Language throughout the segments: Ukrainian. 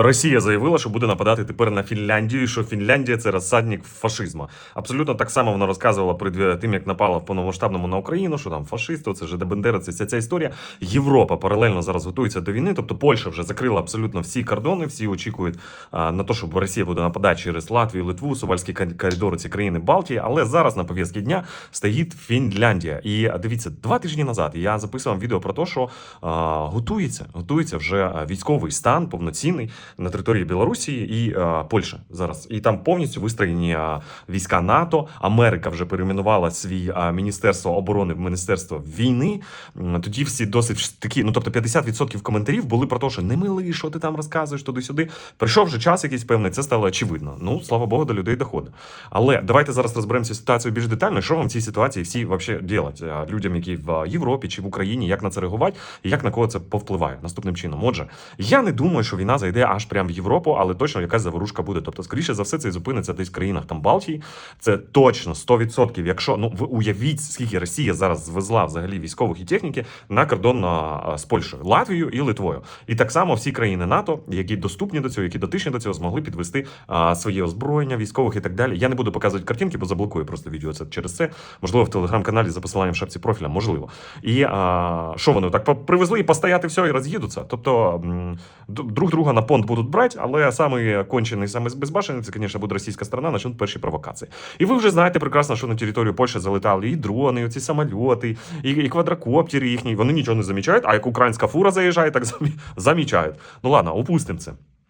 Росія заявила, що буде нападати тепер на Фінляндію, що Фінляндія це розсадник фашизму. Абсолютно так само вона розказувала перед тим, як напала в повномасштабному на Україну, що там фашисти, це ж Бендера, це ця історія. Європа паралельно зараз готується до війни. Тобто Польща вже закрила абсолютно всі кордони, всі очікують на те, що Росія буде нападати через Латвію, Литву, Сувальські коридори, ці країни Балтії. Але зараз на пов'язки дня стоїть Фінляндія. І дивіться, два тижні назад я записував відео про те, що готується, готується вже військовий стан повноцінний на території Білорусі і е, Польщі зараз. І там повністю вистроєні е, війська НАТО. Америка вже перейменувала свій е, міністерство оборони в міністерство війни. Тоді всі досить такі, ну тобто 50% коментарів були про те, що не милий, що ти там розказуєш туди-сюди. Прийшов вже час якийсь певний, це стало очевидно. Ну слава Богу, до людей доходить. Але давайте зараз розберемося ситуацію більш детально. Що вам в цій ситуації всі вообще делать Е, людям, які в Європі чи в Україні, як на це реагувати, і як на кого це повпливає наступним чином. Отже, я не думаю, що війна зайде аж прямо в Європу, але точно якась заворушка буде. Тобто, скоріше за все, це зупиниться десь в країнах там Балтії. Це точно 100%. Якщо ну ви уявіть, скільки Росія зараз звезла взагалі військових і техніки на кордон з Польщею, Латвією і Литвою. І так само всі країни НАТО, які доступні до цього, які дотичні до цього, змогли підвести а, своє озброєння військових і так далі. Я не буду показувати картинки, бо заблокую просто відео це через це. Можливо, в телеграм-каналі за посиланням шапці профіля, можливо. І а, що вони так привезли і постояти все і роз'їдуться. Тобто друг друга на понт будуть брати, але саме кончений, саме безбашений, це, звісно, буде російська сторона, почнуть перші провокації. І ви вже знаєте прекрасно, що на територію Польщі залетали і дрони, і ці самоліти, і, і квадрокоптери їхні. Вони нічого не замічають, а як українська фура заїжджає, так замі- замічають. Ну ладно, опустимо це.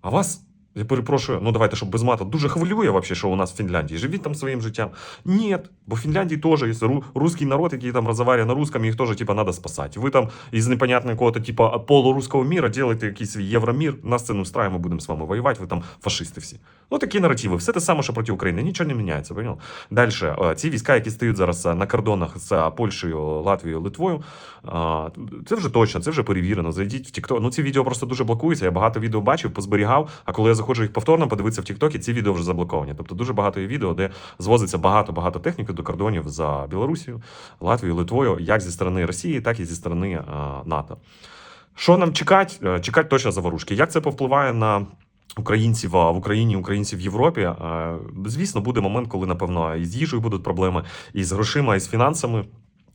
А вас, я перепрошую, ну давайте, щоб без мата, дуже хвилює вообще, що у нас в Фінляндії. Живіть там своїм життям. Ні, бо в Фінляндії теж є ру- русський народ, який там розмовляє на русском, їх теж типа надо спасати. Ви там із непонятного какого-то типа полурусского міра делаете якийсь свій євромір, нас це не встрає, ми будемо з вами воювати, ви там фашисти всі. Ну такі наративи, все те саме, що проти України, нічого не міняється, понял? Далі, ці війська, які стоять зараз е, на кордонах з е, Польщею, Латвією, Литвою, Це вже точно, це вже перевірено. Зайдіть в TikTok. Ну ці відео просто дуже блокуються. Я багато відео бачив, позберігав. А коли я заходжу їх повторно подивитися в TikTok, ці відео вже заблоковані. Тобто дуже багато є відео, де звозиться багато-багато техніки до кордонів за Білорусію, Латвією, Литвою, як зі сторони Росії, так і зі сторони а, НАТО. Що нам чекати? Е, Чекати точно заворушки. Як це повпливає на українців в Україні, українців в Європі? Е, Звісно, буде момент, коли, напевно, і з їжею будуть проблеми, і з грошима, і з фінансами.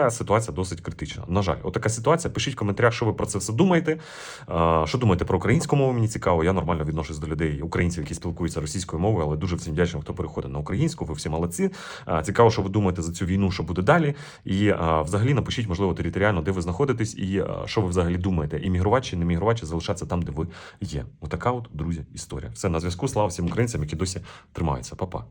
але ситуація досить критична. На жаль, отака ситуація. Пишіть в коментарях, що ви про це все думаєте. Що думаєте про українську мову? Мені цікаво. Я нормально відношусь до людей, українців, які спілкуються російською мовою, але дуже всім вдячний, хто переходить на українську. Ви всі молодці. Цікаво, що ви думаєте за цю війну, що буде далі. І взагалі напишіть, можливо, територіально, де ви знаходитесь, і що ви взагалі думаєте. Іммігрувати чи не мігрувати, залишатися там, де ви є. Отака от, друзі, історія. Все на зв'язку. Слава всім українцям, які досі тримаються. Па-па.